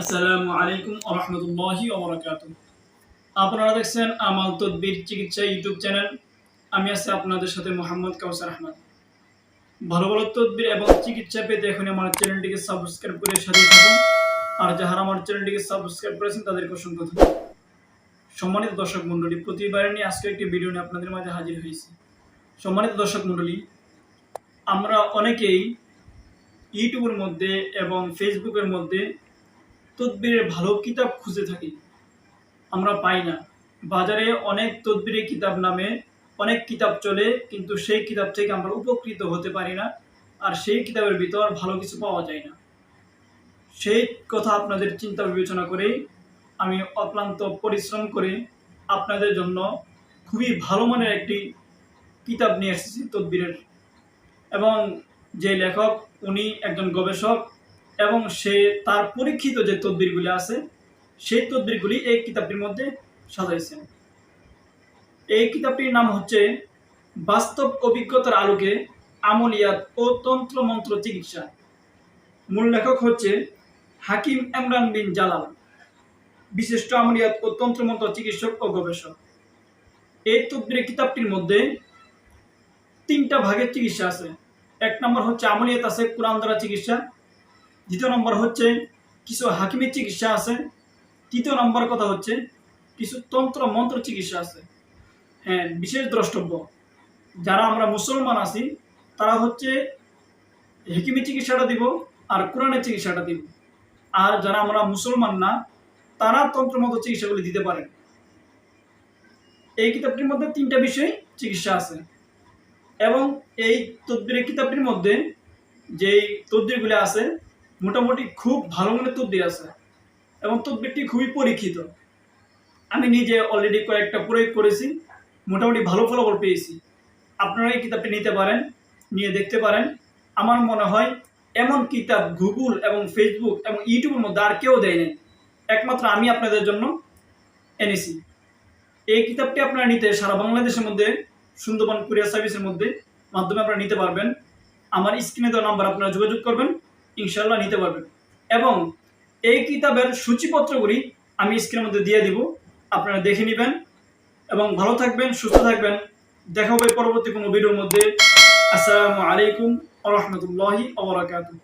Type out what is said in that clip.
আসসালামু আলাইকুম রহমতুল্লাহি আপনারা দেখছেন আমাল তদবির চিকিৎসা ইউটিউব চ্যানেল। আমি আছি আপনাদের সাথে মোহাম্মদ কাউসার আহমদ। ভালো ভালো তদবির এবং চিকিৎসা পেতে এখন আমার চ্যানেলটিকে সাবস্ক্রাইব করে সাথে থাকুন। আর যারা আমার চ্যানেলটিকে সাবস্ক্রাইব করেছেন, তাদেরকে অসংখ্য ধন্যবাদ। সম্মানিত দর্শক মণ্ডলী প্রতিবারে নিয়ে আজকে একটি ভিডিও নিয়ে আপনাদের মাঝে হাজির হয়েছি। সম্মানিত দর্শক মণ্ডলী, আমরা অনেকেই ইউটিউবের মধ্যে এবং ফেসবুকের মধ্যে তদবিরের ভালো কিতাব খুঁজে থাকি। আমরা পাই না। বাজারে অনেক তদবিরের কিতাব নামে অনেক কিতাব চলে, কিন্তু সেই কিতাব থেকে আমরা উপকৃত হতে পারি না আর সেই কিতাবের ভিতর ভালো কিছু পাওয়া যায় না। সেই কথা আপনাদের চিন্তা বিবেচনা করেই আমি অক্লান্ত পরিশ্রম করে আপনাদের জন্য খুবই ভালো মানের একটি কিতাব নিয়ে এসেছি তদবিরের। এবং যে লেখক, উনি একজন গবেষক এবং সে তার পরীক্ষিত যে তদবিরগুলি আছে, সেই তদবিরগুলি এই কিতাবটির মধ্যে সাজাইছেন এই কিতাবটির নাম হচ্ছে বাস্তব অভিজ্ঞতার আলোকে আমলিয়াত ও তন্ত্র মন্ত্র চিকিৎসা। মূল লেখক হচ্ছে হাকিম ইমরান বিন জালাল, বিশিষ্ট আমলিয়াত ও তন্ত্রমন্ত্র চিকিৎসক ও গবেষক। এই তদবিরের কিতাবটির মধ্যে তিনটা ভাগের চিকিৎসা আছে। এক নম্বর হচ্ছে আমলিয়াত আছে কোরআন দ্বারা চিকিৎসা দ্বিতীয় নম্বর হচ্ছে কিছু হাকিমের চিকিৎসা আছে। তৃতীয় নম্বর কথা হচ্ছে কিছু তন্ত্র মন্ত্র চিকিৎসা আছে। হ্যাঁ বিশেষ দ্রষ্টব্য। যারা আমরা মুসলমান আছি, তারা হচ্ছে হেকিমি চিকিৎসাটা দিব আর কোরআনের চিকিৎসাটা দিব। আর যারা আমরা মুসলমান না, তারা তন্ত্রমন্ত্র চিকিৎসাগুলি দিতে পারেন এই কিতাবটির মধ্যে তিনটা বিষয় চিকিৎসা আছে। এবং এই তদ্বিরের কিতাবটির মধ্যে যেই তদ্বিরগুলি আছে মোটামুটি খুব ভালো মানের তদ্বির আছে এবং তদ্বিরটি খুবই পরীক্ষিত। আমি নিজে অলরেডি কয়েকটা প্রয়োগ করেছি, মোটামুটি ভালো ফলাফল পেয়েছি। আপনারা এই কিতাবটি নিতে পারেন, নিয়ে দেখতে পারেন। আমার মনে হয় এমন কিতাব গুগল এবং ফেসবুক এবং ইউটিউবের মধ্যে আর কেউ দেয় নাই। একমাত্র আমি আপনাদের জন্য এনেছি। এই কিতাবটি আপনারা নিতে সারা বাংলাদেশের মধ্যে, সুন্দরবন কুরিয়ার সার্ভিসের মধ্যে মাধ্যমে আপনারা নিতে পারবেন। আমার স্ক্রিনে দেওয়া নাম্বার আপনারা যোগাযোগ করবেন। ইনশাল্লাহ নিতে পারবেন এবং এই কিতাবের সূচিপত্রগুলি আমি স্ক্রিনের মধ্যে দিয়ে দিব। আপনারা দেখে নেবেন। এবং ভালো থাকবেন, সুস্থ থাকবেন। দেখা হবে পরবর্তী কোনো ভিডিওর মধ্যে। আসসালামু আলাইকুম আ রহমতুল্লাহি আবরাকাতুহ